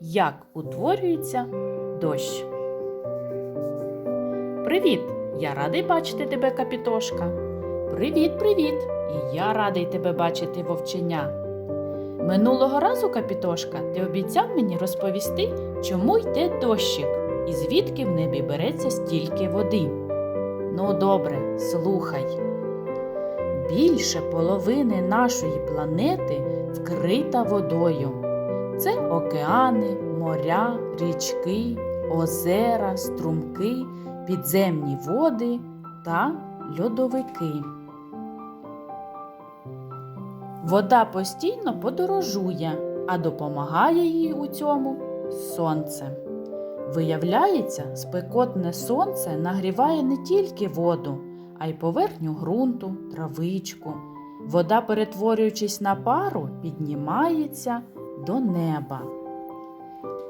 як утворюється дощ. Привіт! Я радий бачити тебе, капітошка. Привіт, привіт! І я радий тебе бачити, вовченя. Минулого разу, капітошка, ти обіцяв мені розповісти, чому йде дощик і звідки в небі береться стільки води. Ну, добре, слухай. Більше половини нашої планети вкрита водою. Це океани, моря, річки, озера, струмки, підземні води та льодовики. Вода постійно подорожує, а допомагає їй у цьому сонце. Виявляється, спекотне сонце нагріває не тільки воду, а й поверхню ґрунту, травичку. Вода, перетворюючись на пару, піднімається до неба.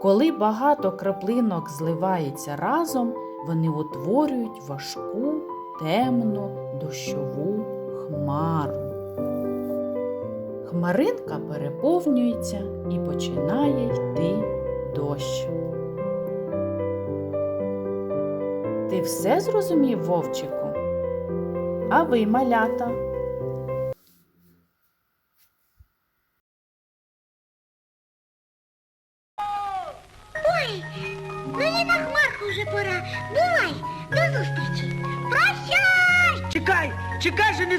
Коли багато краплинок зливається разом, вони утворюють важку, темну, дощову хмару. Хмаринка переповнюється і починає йти дощ. Ти все зрозумів, вовчику? А ви, малята? Ой, мені на хмарку вже пора. Бувай, до зустрічі. Прощай! Чекай, чекай же не